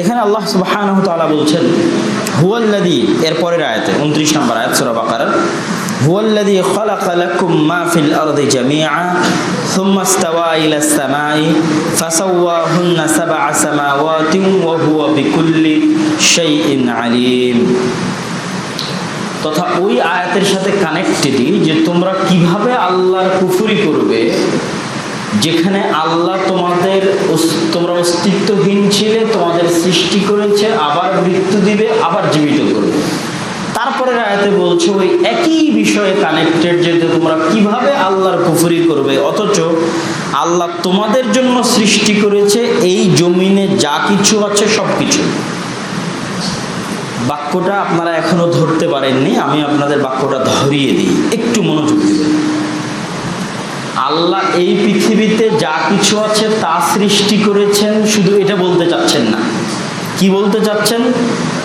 এখানে আল্লাহ তাআলা বলছেন, হুয়াল্লাযী এর পরের আয়াতে 29 নম্বর আয়াত, সূরা মা ফিল আরদি জামিআ তথা ওই আয়াতের সাথে কানেক্টেডই যে তোমরা কীভাবে আল্লাহর কুফরি করবে, যেখানে আল্লাহ তোমাদের তোমরা অস্তিত্বহীন ছিলে, তোমাদের সৃষ্টি করেছে, আবার মৃত্যু দিবে, আবার জীবিত করবে। তারপরে আয়াতে বলছো, ওই একই বিষয়ে কানেক্টেড যে তোমরা কীভাবে আল্লাহর কুফরি করবে, অথচ আল্লাহ তোমাদের জন্য সৃষ্টি করেছে এই জমিনে যা কিছু আছে সব কিছু বাক্যটা আপনারা এখনও ধরতে পারেননি, আমি আপনাদের বাক্যটা ধরিয়ে দিই, একটু মনোযোগ দিবেন। আল্লাহ এই পৃথিবীতে যা কিছু আছে তা সৃষ্টি করেছেন, শুধু এটা বলতে চাচ্ছেন না। কি বলতে চাচ্ছেন?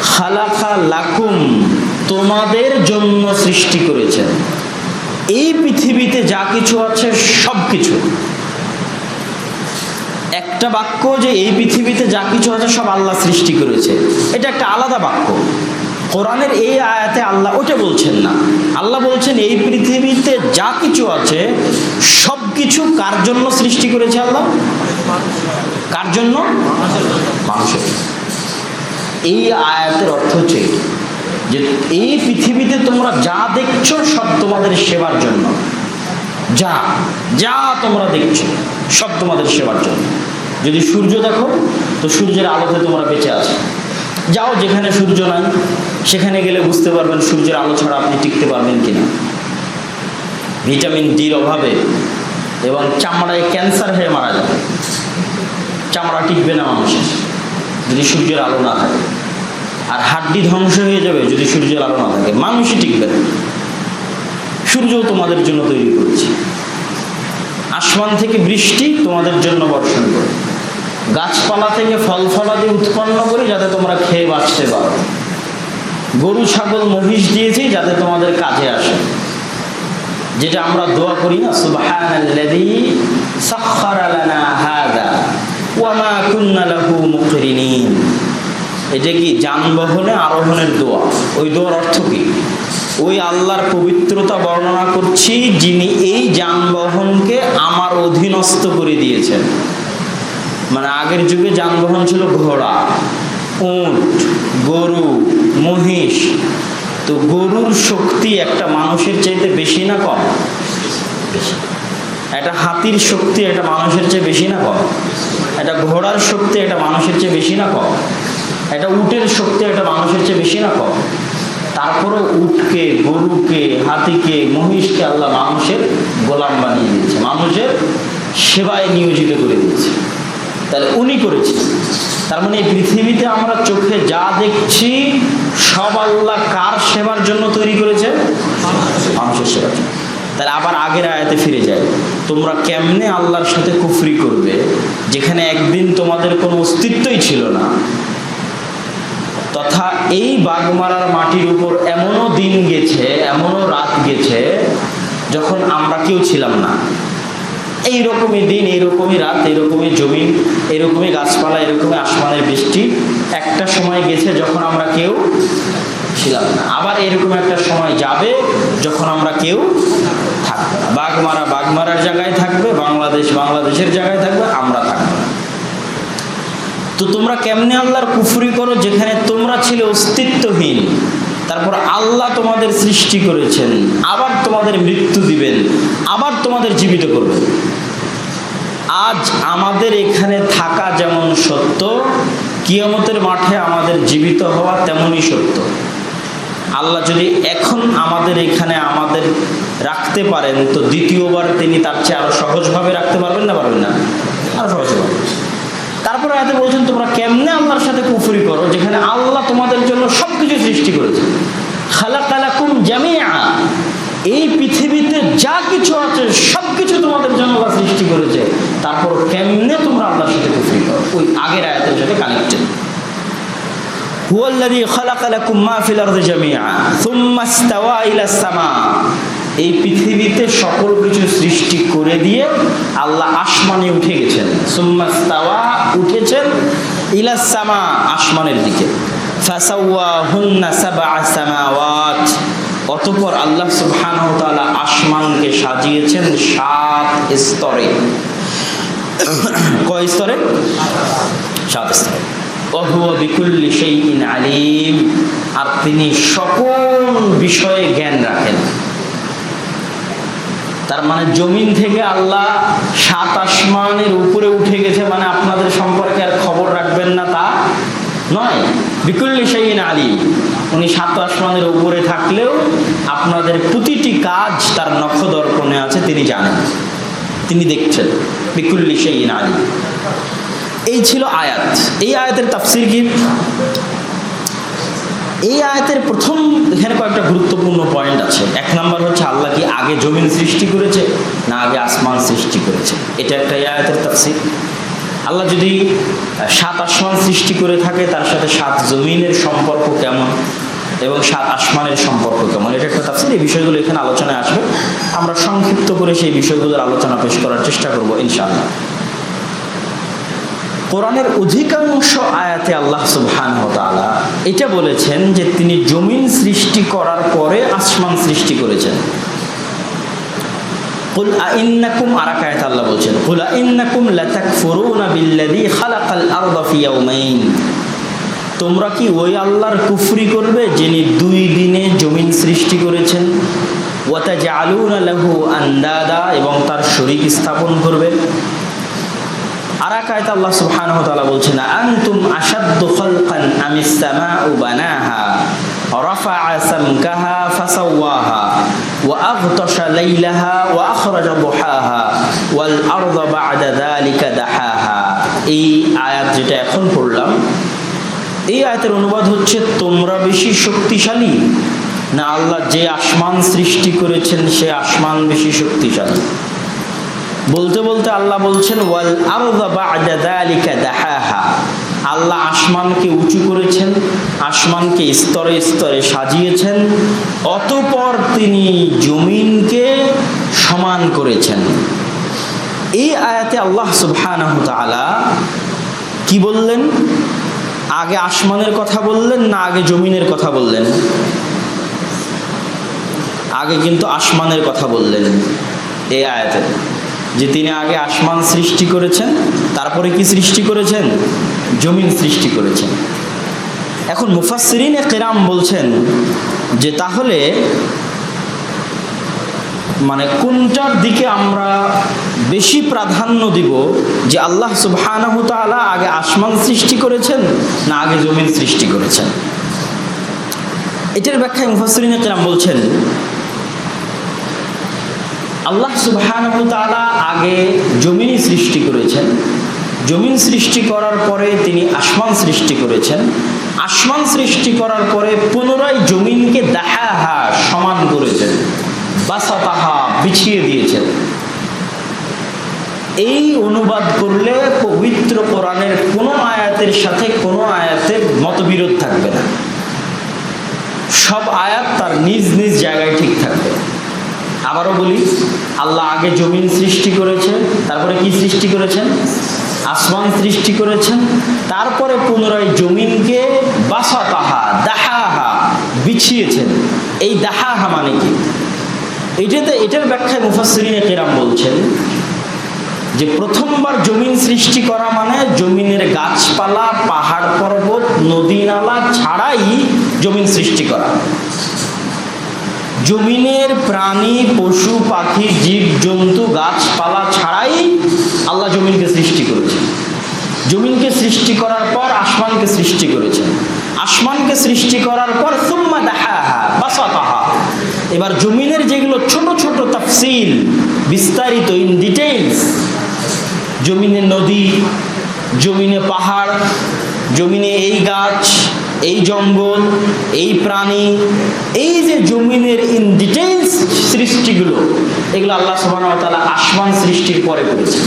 খালাকা লাকুম, তোমাদের জন্য সৃষ্টি করেছেন। এই পৃথিবীতে যা কিছু আছে, সব কিছু। একটা বাক্য যে এই পৃথিবীতে যা কিছু আছে, সব আল্লাহ সৃষ্টি করেছে। এটা একটা আলাদা বাক্য। কোরআনের এই আয়াতে আল্লাহ ওটা বলছেন না। আল্লাহ বলছেন, এই পৃথিবীতে যা কিছু আছে, সব কিছু কার জন্য সৃষ্টি করেছে আল্লাহ? কার জন্য? মানুষের। এই আয়াতের অর্থ হচ্ছে যে এই পৃথিবীতে তোমরা যা দেখছ সব তোমাদের সেবার জন্য। যা যা তোমরা দেখছ সব তোমাদের সেবার জন্য। যদি সূর্য দেখো, তো সূর্যের আলোতে তোমরা বেঁচে আছো। যাও যেখানে সূর্য নাই, সেখানে গেলে বুঝতে পারবেন সূর্যের আলো ছাড়া আপনি টিকতে পারবেন কিনা। ভিটামিন ডির অভাবে এবং চামড়ায় ক্যান্সার হয়ে মারা যাবে চামড়া টিকবে না মানুষের। যদি সূর্যের আলো না থাকে। আর হাড্ডি ধ্বংস হয়ে যাবে যদি সূর্যের আলো না থাকে। মানুষই টিকবে না। সূর্য তোমাদের জন্য তৈরি করেছে। আসমান থেকে বৃষ্টি তোমাদের জন্য বর্ষণ করে। গাছপালা থেকে ফল ফলাদি উৎপন্ন করে যাতে তোমরা খেয়ে বাঁচতে পারো। গরু, ছাগল, মহিষ দিয়েছি যাতে তোমাদের কাজে আসে। যেটা আমরা দোয়া করি না, সুবহানাল্লাযী সাখখারা লানা হাযা ওয়া মা কুন্না লাহু মুকরিনিন এটা কি যানবাহনে আরোহণের দোয়া? ওই দোয়ার অর্থ কি? ওই আল্লাহর পবিত্রতা বর্ণনা করছি যিনি এই যানবাহনকে আমার অধীনস্থ করে দিয়েছেন। মানে আগের যুগে যানবাহন ছিল ঘোড়া, উট, গরু, মহিষ। তো গরুর শক্তি একটা মানুষের চাইতে বেশি না কম। একটা হাতির শক্তি একটা মানুষের চেয়ে বেশি না কম? একটা ঘোড়ার শক্তি একটা মানুষের চেয়ে বেশি না কম? একটা উটের শক্তি একটা মানুষের চেয়ে বেশি না কম। তারপরে উটকে, গরুকে, হাতিকে, মহিষকে আল্লাহ মানুষের গোলাম বানিয়ে দিয়েছে, মানুষের সেবায় নিয়োজিত করে দিয়েছে। তাহলে উনি করেছেন। তার মানে এই পৃথিবীতে আমরা চোখে যা দেখছি, সব আল্লাহ কার সেবার জন্য তৈরি করেছে? মানুষের সেবার জন্য। তাহলে আবার আগের আয়াতে ফিরে যায় তোমরা কেমনে আল্লাহর সাথে কুফরি করবে, যেখানে একদিন তোমাদের কোনো অস্তিত্বই ছিল না তথা এই বাগমারার মাটির উপর এমনও দিন গেছে, এমনও রাত গেছে, যখন আমরা কেউ ছিলাম না। এইরকমই দিন, এইরকমই রাত, এইরকমই জমিন এরকমই গাছপালা এরকমই আসমানের বৃষ্টি একটা সময় গেছে যখন আমরা কেউ ছিলাম না। আবার এরকম একটা সময় যাবে যখন আমরা কেউ থাকব না। বাঘমারা বাঘমারার জায়গায় থাকবে, বাংলাদেশ বাংলাদেশের জায়গায় থাকবে, আমরা থাকব না। তো তোমরা কেমনে আল্লাহর কুফরি করো? যেখানে তোমরা ছিলে অস্তিত্বহীন। তারপর আল্লাহ তোমাদের সৃষ্টি করেছেন। আবার তোমাদের মৃত্যু দিবেন। আবার তোমাদের জীবিত করবেন। আজ আমাদের এখানে থাকা যেমন সত্য, কিয়ামতের মাঠে আমাদের জীবিত হওয়া তেমনই সত্য। আল্লাহ যদি এখন আমাদের এখানে আমাদের রাখতে পারেন, তো দ্বিতীয়বার তিনি তার চেয়ে আরও সহজভাবে রাখতে পারবেন না পারবেন না? আরও সহজভাবে। তারপরে আয়াতে বলছেন, তোমরা কেমনে আল্লাহর সাথে কুফুরি করো, যেখানে আল্লাহ তোমাদের জন্য সবকিছু সৃষ্টি করেছে? খালাকালাকুম জামিয়া এই পৃথিবীতে যা কিছু আছে সব কিছু তোমাদের জন্য আল্লাহ সৃষ্টি করেছে। তারপর কেমনে তোমরা আল্লাহর সাথে কুফুরি করো? ওই আগের আয়াতের সাথে কানেক্টেড হুয়াল্লাযী খালাকালাকুম মা ফিল আরদি জামিআ, সুম্মা ইলা সামা। এই পৃথিবীতে সকল কিছু সৃষ্টি করে দিয়ে আল্লাহ আসমানে উঠে গেছেন। সুম্মাস্তাওয়া উঠেছেন ইলাসামা আসমানের দিকে। অতঃপর আল্লাহ তাআলা আসমানকে সাজিয়েছেন সাত স্তরে। কয় স্তরে? সাত স্তরে। আলিম। আর তিনি সকল বিষয়ে জ্ঞান রাখেন। তার মানে জমিন থেকে আল্লাহ সাত আসমানের উপরে উঠে গেছে মানে আপনাদের সম্পর্কে আর খবর রাখবেন না তা নয়। বিকুল্লি শাইইন আলিম উনি সাত আসমানের উপরে থাকলেও আপনাদের প্রতিটি কাজ তার নখদর্পণে আছে, তিনি জানেন। তিনি দেখছেন। বিকুল্লি শাইইন আলিম এই ছিল আয়াত। এই আয়াতের তাফসির কি? এই আয়াতের প্রথম এখানে কয়েকটা গুরুত্বপূর্ণ পয়েন্ট আছে। এক নাম্বার হচ্ছে, আল্লাহ কি আগে জমিন সৃষ্টি করেছে না আগে আসমান সৃষ্টি করেছে? এটা একটা এই আয়াতের তাফসির। আল্লাহ যদি সাত আসমান সৃষ্টি করে থাকে, তার সাথে সাত জমিনের সম্পর্ক কেমন? এবং সাত আসমানের সম্পর্ক কেমন? এটা একটা তাফসির। এই বিষয়গুলো এখানে আলোচনায় আসবে। আমরা সংক্ষিপ্ত করে সেই বিষয়গুলোর আলোচনা পেশ করার চেষ্টা করব, ইনশাআল্লাহ। কোরআনের অধিকাংশ আয়াতে আল্লাহ সুবহান তাআলা এটা বলেছেন যে তিনি জমিন সৃষ্টি করার পরে আসমান সৃষ্টি করেছেন। বলছেন তোমরা কি ওই আল্লাহর কুফরি করবে যিনি দুই দিনে জমিন সৃষ্টি করেছেন? ওয়াতা জালুনা লাহু আন্দাদা, এবং তার শরীর স্থাপন করবে। আল্লাহ সুবহানাহু ওয়া তাআলা বলছেন, আনতুম আশাদ্দু খালকান আমিস সামাউ বানাহা? সামকাহা ফাসাওয়াহা ওয়া আগতাশা লাইলাহা ওয়া আখরাজা দুহাহা ওয়াল বা'দা যালিকা দাহাহা। এই আয়াত যেটা এখন পড়লাম, এই আয়াতের অনুবাদ হচ্ছে, তোমরা বেশি শক্তিশালী না আল্লাহ যে আসমান সৃষ্টি করেছেন সে আসমান বেশি শক্তিশালী? বলতে বলতে আল্লাহ বলছেন, ওয়াল আল্লাহ আসমানকে উঁচু করেছেন, আসমানকে স্তরে স্তরে সাজিয়েছেন, অতপর তিনি জমিনকে সমান করেছেন। এই আয়াতে আল্লাহ সুবহানাহু কি বললেন? আগে আসমানের কথা বললেন না আগে জমিনের কথা বললেন? আগে কিন্তু আসমানের কথা বললেন এই আয়াতে। যে তিনি আগে আসমান সৃষ্টি করেছেন, তারপরে কি সৃষ্টি করেছেন? জমিন সৃষ্টি করেছেন। এখন মুফাসরিন কেরাম বলছেন যে তাহলে মানে কোনটার দিকে আমরা বেশি প্রাধান্য দিব যে আল্লাহ তাআলা আগে আসমান সৃষ্টি করেছেন না আগে জমিন সৃষ্টি করেছেন? এটার ব্যাখ্যায় মুফাসরিন কেরাম বলছেন আল্লাহ সুবহানাহু তাআলা আগে জমিনই সৃষ্টি করেছেন। জমিন সৃষ্টি করার পরে তিনি আসমান সৃষ্টি করেছেন। আসমান সৃষ্টি করার পরে পুনরায় জমিনকে দাহাহা, সমান করেছেন। বাসাতাহা, বিছিয়ে দিয়েছেন। এই অনুবাদ করলে পবিত্র কোরআনের কোনো আয়াতের সাথে কোনো আয়াতের মতবিরোধ থাকবে না। সব আয়াত তার নিজ নিজ জায়গায় ঠিক থাকবে। আবারও বলি, আল্লাহ আগে জমিন সৃষ্টি করেছে, তারপরে কি সৃষ্টি করেছেন? আসমান সৃষ্টি করেছেন, তারপরে পুনরায় জমিনকে বাসাতাহা, দাহাহা বিছিয়েছেন। এই দাহাহা মানে কি? এটাতে, এটার ব্যাখ্যায় মুফাসরিনে কেরাম বলছেন যে প্রথমবার জমিন সৃষ্টি করা মানে জমিনের গাছপালা, পাহাড় পর্বত, নদী নালা ছাড়াই জমিন সৃষ্টি করা। জমিনের প্রাণী, পশু, পাখি, জীব, জন্তু, গাছপালা ছাড়াই আল্লাহ জমিনকে সৃষ্টি করেছেন। জমিনকে সৃষ্টি করার পর আসমানকে সৃষ্টি করেছেন। আসমানকে সৃষ্টি করার পর সুম্মা দাহাহা, বাসাতাহা। এবার জমিনের যেগুলো ছোট ছোট তাফসিল, বিস্তারিত ইন ডিটেইলস, জমিনে নদী, জমিনে পাহাড়, জমিনে এই গাছ এই জঙ্গল, এই প্রাণী, এই যে জমিনের ইন ডিটেইলস সৃষ্টিগুলো, এগুলো আল্লাহ সুবহানাহু ওয়া তাআলা আসমান সৃষ্টির পরে করেছেন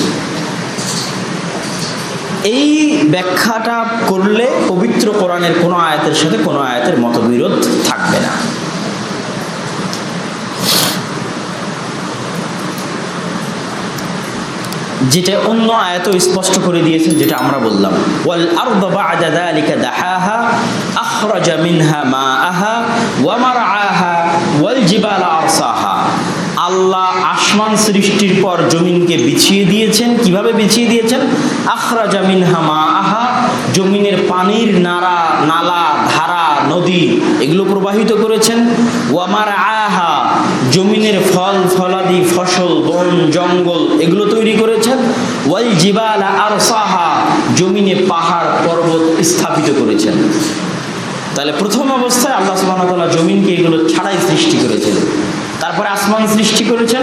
এই ব্যাখ্যাটা করলে পবিত্র কোরআনের কোনো আয়াতের সাথে কোনো আয়াতের মতবিরোধ থাকবে না। যেটা অন্য আয়াত স্পষ্ট করে দিয়েছে, যেটা আমরা বললাম। মাআহা ওয়া মারআহা ওয়াল জিবালা আরসাহা আল্লাহ আসমান সৃষ্টির পর জমিনকে বিছিয়ে দিয়েছেন। কীভাবে বিছিয়ে দিয়েছেন? আখরাজা মিনহা মাআহা জমিনের পানির নালা নালা, ধারা, নদী এগুলো প্রবাহিত করেছেন। ওয়ামার আহা জমিনের ফল, ফলাদি, ফসল, বন, জঙ্গল এগুলো তৈরি করেছেন। ওয়াল জিবাল আর সাহা জমিনে পাহাড়, পর্বত স্থাপিত করেছেন। তাহলে প্রথম অবস্থায় আল্লাহ তাআলা জমিনকে এগুলো ছাড়াই সৃষ্টি করেছিলেন তারপরে আসমান সৃষ্টি করেছেন,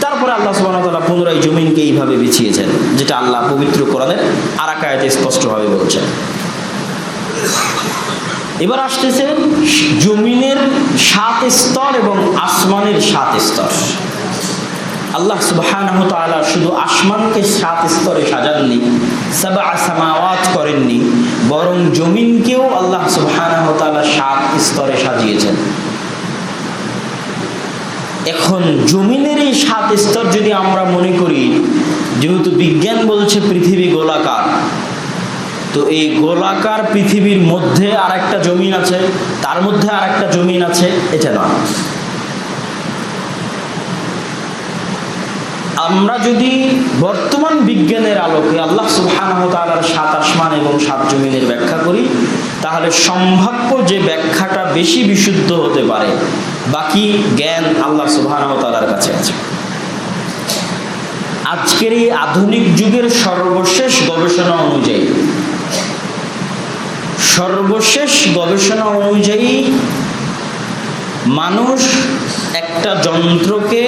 তারপরে আল্লাহ তাআলা পুনরায় জমিনকে এইভাবে বিছিয়েছেন, যেটা আল্লাহ পবিত্র কোরআনের আরাকায়াতে স্পষ্টভাবে বলছেন। এবার আসতেছে জমিনের সাত স্তর এবং আসমানের সাত স্তর। আল্লাহ তাআলা শুধু আসমানকে সাত স্তরে সাজাননি সাবা সামাওয়াত করেননি, বরং জমিনকেও আল্লাহ তাআলা সাত স্তরে সাজিয়েছেন। এখন জমিনের এই সাত স্তর যদি আমরা মনে করি, যেহেতু বিজ্ঞান বলছে পৃথিবী গোলাকার, তো এই গোলাকার পৃথিবীর মধ্যে আর একটা জমিন আছে, তার মধ্যে আর একটা জমিন আছে, এটা নয়। আমরা যদি বর্তমান বিজ্ঞানের আলোকে আল্লাহ সুবহানাহু তাআলার সাত আসমান এবং সাত জমিনের ব্যাখ্যা করি, তাহলে সম্ভাব্য যে ব্যাখ্যাটা বেশি বিশুদ্ধ হতে পারে, বাকি জ্ঞান আল্লাহ সুবহানাহু তাআলার কাছে আছে। আজকের এই আধুনিক যুগের সর্বশেষ গবেষণা অনুযায়ী, সর্বশেষ গবেষণা অনুযায়ী মানুষ একটা যন্ত্রকে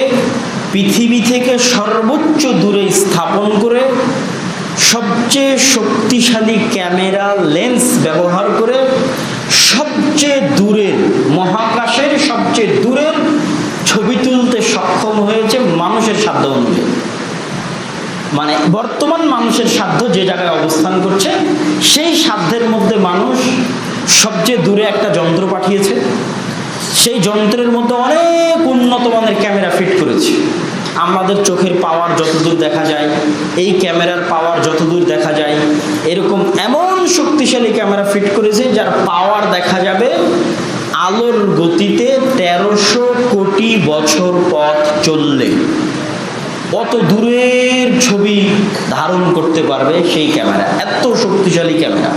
পৃথিবী থেকে সর্বোচ্চ দূরে স্থাপন করে সবচেয়ে শক্তিশালী ক্যামেরা লেন্স ব্যবহার করে সবচেয়ে দূরের মহাকাশের সবচেয়ে দূরের ছবি তুলতে সক্ষম হয়েছে মানুষের সাধ্য অনুযায়ী। মানে বর্তমান মানুষের সাধ্য যে জায়গায় অবস্থান করছে, সেই সাধ্যের মধ্যে মানুষ সবচেয়ে দূরে একটা যন্ত্র পাঠিয়েছে। সেই যন্ত্রের মধ্যে অনেক উন্নত মানের ক্যামেরা ফিট করেছে। আমাদের চোখের পাওয়ার যতদূর দেখা যায়, এই ক্যামেরার পাওয়ার যতদূর দেখা যায়, এরকম এমন শক্তিশালী ক্যামেরা ফিট করেছে যার পাওয়ার দেখা যাবে আলোর গতিতে তেরোশো কোটি বছর পথ চললে। কত দূরের ছবি ধারণ করতে পারবে সেই ক্যামেরা, এত শক্তিশালী ক্যামেরা।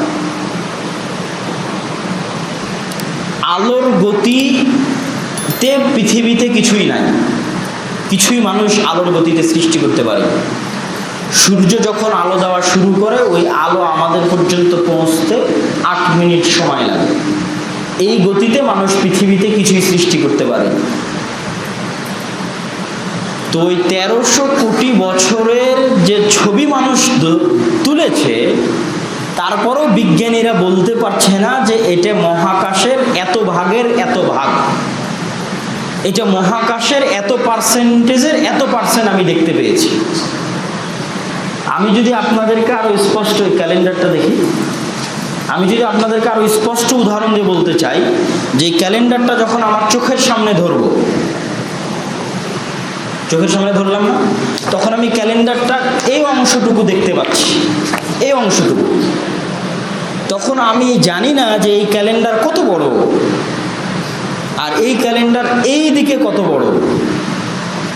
আলোর গতিতে পৃথিবীতে কিছুই নাই। কিছুই মানুষ আলোর গতিতে সৃষ্টি করতে পারে সূর্য যখন আলো দেওয়া শুরু করে, ওই আলো আমাদের পর্যন্ত পৌঁছতে আট মিনিট সময় লাগে। এই গতিতে মানুষ পৃথিবীতে কিছুই সৃষ্টি করতে পারে তো ওই তেরোশো কোটি বছরের যে ছবি মানুষ তুলেছে তারপরও বিজ্ঞানীরা বলতে পারছে না যে এটা মহাকাশের এত ভাগের এত ভাগ। এটা মহাকাশের এত পার্সেন্টেজের এত পার্সেন্ট আমি দেখতে পেয়েছি। আমি যদি আপনাদেরকে আরও স্পষ্ট ক্যালেন্ডারটা দেখি, আমি যদি আপনাদেরকে আরও স্পষ্ট উদাহরণ দিয়ে বলতে চাই, যে ক্যালেন্ডারটা যখন আমার চোখের সামনে ধরবো, চোখের সামনে ধরলাম না, তখন আমি ক্যালেন্ডারটা এই অংশটুকু দেখতে পাচ্ছি। এই অংশটুকু। তখন আমি জানি না যে এই ক্যালেন্ডার কত বড়। আর এই ক্যালেন্ডার এই দিকে কত বড়।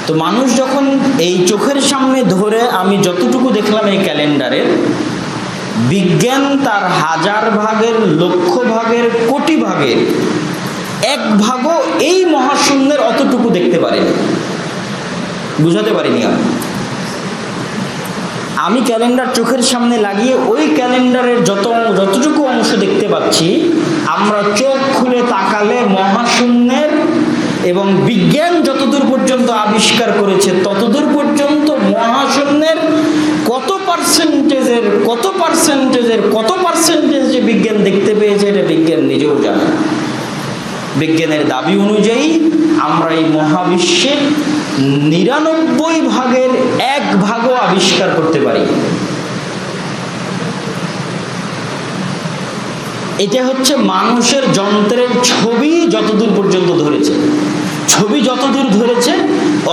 তো মানুষ যখন এই চোখের সামনে ধরে আমি যতটুকু দেখলাম এই ক্যালেন্ডারের, বিজ্ঞান তার হাজার ভাগের, লক্ষ ভাগের, কোটি ভাগের, এক ভাগও এই মহাশূন্যের অতটুকু দেখতে পারেনি। বুঝাতে পারিনি আমি। আমি ক্যালেন্ডার চোখের সামনে লাগিয়ে ওই ক্যালেন্ডারের যত যতটুকু অংশ দেখতে পাচ্ছি, আমরা চোখ খুলে তাকালে মহাশূন্যের এবং বিজ্ঞান যতদূর পর্যন্ত আবিষ্কার করেছে, ততদূর পর্যন্ত মহাশূন্যের কত পার্সেন্টেজের কত পার্সেন্টেজের, কত পার্সেন্টেজ যে বিজ্ঞান দেখতে পেয়েছে, এটা বিজ্ঞান নিজেও জানে বিজ্ঞানের দাবি অনুযায়ী আমরা এই মহাবিশ্বের নিরানব্বই ভাগের ভাগও আবিষ্কার করতে পারি। এটা হচ্ছে মানুষের যন্ত্রের ছবি যতদূর পর্যন্ত ধরেছে। ছবি যতদূর ধরেছে,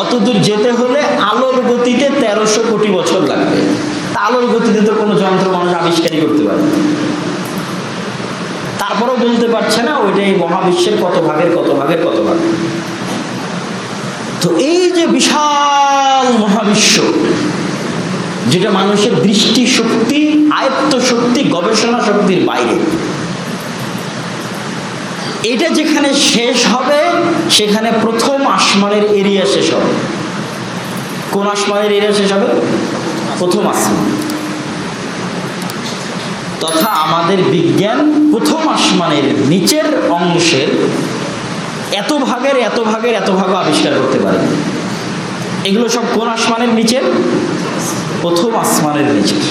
অতদূর যেতে হলে আলোর গতিতে তেরোশো কোটি বছর লাগবে। আলোর গতিতে তো কোনো যন্ত্র মানুষ আবিষ্কারই করতে পারে তারপরেও বলতে পারছে না, ওইটাই মহাবিশ্বের কত ভাগের কত ভাগের কত ভাগ। তো এই যে বিশাল মহাবিশ্ব, যেটা মানুষের দৃষ্টি শক্তি, আয়ত্ত শক্তি, গবেষণা শক্তির বাইরে, এটা যেখানে শেষ হবে, সেখানে প্রথম আসমানের এরিয়া শেষ হবে। কোন আসমানের এরিয়া শেষ হবে? প্রথম আসমান। তথা আমাদের বিজ্ঞান প্রথম আসমানের নিচের অংশের এত ভাগের এত ভাগের, এত ভাগ আবিষ্কার করতে পারে। এগুলো সব কোন আসমানের নিচের? প্রথম আসমানের নিচের।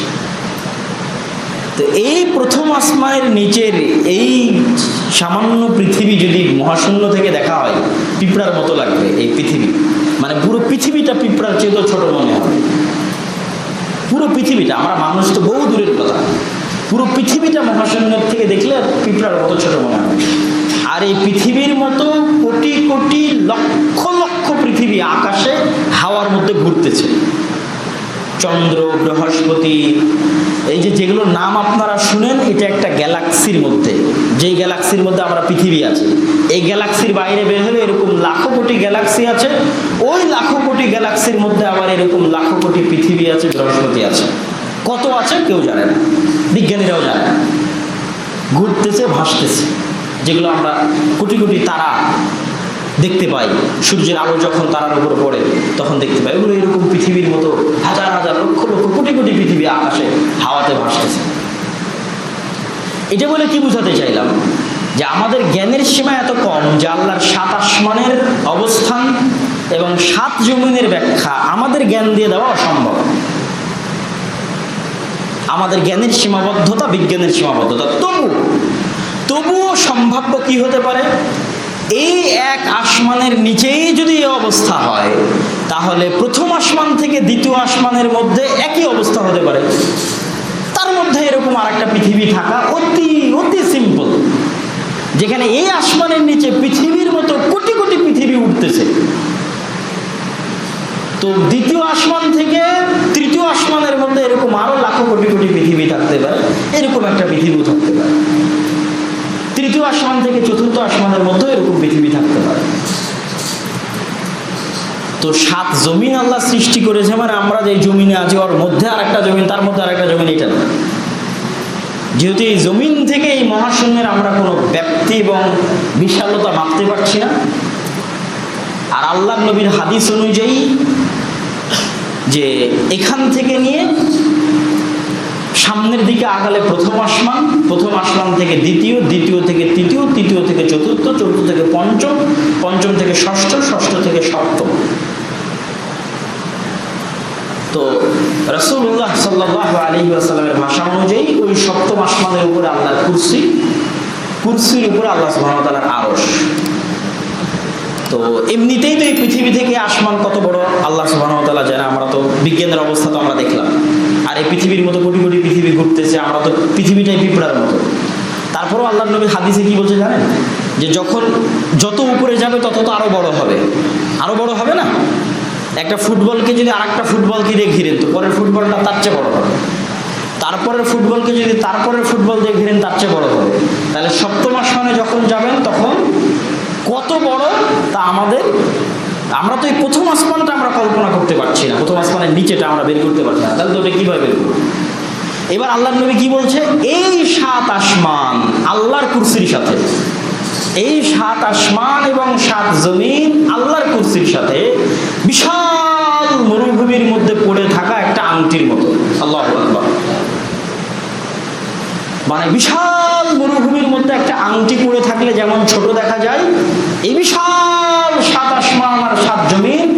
তো এই প্রথম আসমানের নিচের এই সামান্য পৃথিবী যদি মহাশূন্য থেকে দেখা হয়, পিঁপড়ার মতো লাগবে এই পৃথিবী। মানে পুরো পৃথিবীটা পিঁপড়ার চেয়েও ছোট মনে হবে পুরো পৃথিবীটা, আমরা মানুষ তো বহু দূরের কথা। পুরো পৃথিবীটা মহাশূন্যের থেকে দেখলে পিঁপড়ার মতো ছোট মনে হবে আর এই পৃথিবীর মতো কোটি কোটি লক্ষ লক্ষ পৃথিবী আকাশে হাওয়ার মধ্যে ঘুরতেছে। চন্দ্র, বৃহস্পতি, এই যে যেগুলো নাম আপনারা শুনেন, এটা একটা গ্যালাক্সির মধ্যে। যেই গ্যালাক্সির মধ্যে আমরা পৃথিবী আছি। এই গ্যালাক্সির বাইরে বের হলে এরকম লাখো কোটি গ্যালাক্সি আছে। ওই লাখো কোটি গ্যালাক্সির মধ্যে আবার এরকম লাখো কোটি পৃথিবী আছে, বৃহস্পতি আছে। কত আছে কেউ জানে না। বিজ্ঞানীরাও জানে না। ঘুরতেছে, ভাসতেছে। যেগুলো আমরা কোটি কোটি তারা দেখতে পাই। সূর্যের আলো যখন তারার উপর পড়ে, তখন দেখতে পাই। ওগুলো এরকম পৃথিবীর মতো হাজার হাজার, লক্ষ লক্ষ, কোটি কোটি পৃথিবী আকাশে হাওয়াতে ভাসতেছে। এটা বলে কি বুঝাতে চাইলাম? যে আমাদের জ্ঞানের সীমা এত কম যে আল্লাহর সাত আসমানের অবস্থান এবং সাত জমিনের ব্যাখ্যা আমাদের জ্ঞান দিয়ে দেওয়া অসম্ভব। আমাদের জ্ঞানের সীমাবদ্ধতা বিজ্ঞানের সীমাবদ্ধতা। তবু তবুও সম্ভাব্য কি হতে পারে? এই এক আসমানের নিচেই যদি এই অবস্থা হয়, তাহলে প্রথম আসমান থেকে দ্বিতীয় আসমানের মধ্যে একই অবস্থা হতে পারে। তার মধ্যে এরকম আর একটা পৃথিবী থাকা অতি অতি সিম্পল যেখানে এই আসমানের নিচে পৃথিবীর মতো কোটি কোটি পৃথিবী উঠতেছে। তো দ্বিতীয় আসমান থেকে তৃতীয় আসমানের মধ্যে এরকম আরও লাখো কোটি কোটি পৃথিবী থাকতে পারে। এরকম একটা পৃথিবীও থাকতে পারে। তৃতীয় আসমান থেকে চতুর্থ আসমানের মধ্যে এরকম পৃথিবী থাকতে পারে। তো সাত জমিন আল্লাহ সৃষ্টি করেছে মানে আমরা যে জমিনে আছি, ওর মধ্যে আর একটা জমিন, তার মধ্যে আর একটা জমিন, এটা না। যেহেতু এই জমিন থেকে এই মহাশূন্যের আমরা কোনো ব্যাপ্তি এবং বিশালতা মাপতে পারছি না, আর আল্লাহ নবীর হাদিস অনুযায়ী যে এখান থেকে নিয়ে সামনের দিকে আগালে প্রথম আসমান প্রথম আসমান থেকে দ্বিতীয় দ্বিতীয় থেকে তৃতীয় তৃতীয় থেকে চতুর্থ চতুর্থ থেকে পঞ্চম পঞ্চম থেকে ষষ্ঠ ষষ্ঠ থেকে সপ্তম। তো রসুল্লাহ সাল্লাহ আলী আসালামের ভাষা অনুযায়ী ওই সপ্তম আসমানের উপরে আল্লাহর কুরসি, কুরসির উপরে আল্লাহ সুহামতালার আরস তো এমনিতেই তো এই পৃথিবী থেকে আসমান কত বড়? আল্লাহ সুবাহতাল্লাহ জানে, আমরা তো বিজ্ঞানের অবস্থা তো আমরা দেখলাম। এই পৃথিবীর মতো কোটি কোটি পৃথিবী ঘুরতেছে, আমরা তো পৃথিবীটাই পিঁপড়ার মতো। তারপরেও আল্লাহ নবী হাদিসে কি বলছে জানেন? যে যখন যত উপরে যাবে তত তো আরও বড় হবে। আরও বড় হবে না? একটা ফুটবলকে যদি আর একটা ফুটবলকে দিয়ে ঘিরেন, তো পরের ফুটবলটা তার চেয়ে বড় হবে। তারপরের ফুটবলকে যদি তারপরের ফুটবল দিয়ে ঘিরেন, তার চেয়ে বড় হবে। তাহলে সপ্তম আসমানে যখন যাবেন, তখন কত বড় তা আমাদের আমরা তো এই প্রথম আসমানটা আমরা কল্পনা করতে পারছি না। প্রথম আসমানের নিচেটা আমরা বের করতে পারছি না। তাহলে তো ওটা কীভাবে বের করব? এবার আল্লাহ নবী কি বলছে? এই সাত আসমান আল্লাহর কুরসির সাথে, এই সাত আসমান এবং সাত জমিন আল্লাহর কুরসির সাথে বিশাল মরুভূমির মধ্যে পড়ে থাকা একটা আংটির মতো। আল্লাহ মানে বিশাল মরুভূমির মধ্যে একটা আংটি পড়ে থাকলে যেমন ছোট দেখা যায়, এই বিশাল সাত আসমান আর সাত জমিন,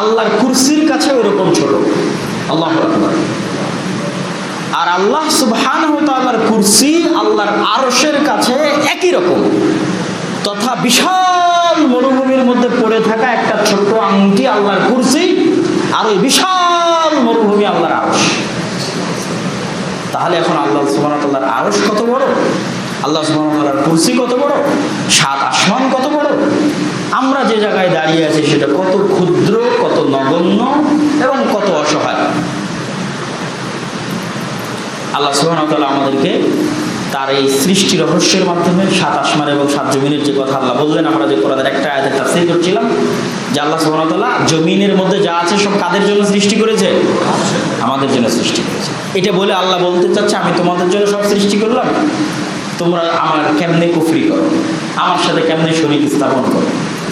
আল্লাহর কুরসির কাছে ওরকম ছোট। আল্লাহ আর আল্লাহ সুবহান কুরসি আল্লাহর আরশের কাছে একই রকম। তথা বিশাল মরুভূমির মধ্যে পড়ে থাকা একটা ছোট্ট আংটি আল্লাহর কুরসি আর ওই বিশাল মরুভূমি আল্লাহর আরশ। তাহলে এখন আল্লাহ সুবাহতাল্লাহর আরশ কত বড়? আল্লাহ সুবাহতাল্লাহর কুরসি কত বড়? সাত আসমান কত বড়? আমরা যে জায়গায় দাঁড়িয়ে আছি সেটা কত ক্ষুদ্র, কত নগণ্য এবং কত অসহায়। আল্লাহ সুহানতাল্লাহ আমাদেরকে তার এই সৃষ্টি রহস্যের মাধ্যমে সাত আসমান এবং সাত জমিনের যে কথা আল্লাহ বললেন, আমরা যে কোরআনের একটা আয়াতের তাফসীর করছিলাম, যে আল্লাহ সুহানতাল্লাহ জমিনের মধ্যে যা আছে সব কাদের জন্য সৃষ্টি করেছে? আমাদের জন্য সৃষ্টি করেছে। এটা বলে আল্লাহ বলতে চাচ্ছে, আমি তোমাদের জন্য সব সৃষ্টি করলাম। তোমরা আমার কেমনে কুফরি করো? আমার সাথে কেমনে শরীর স্থাপন করো?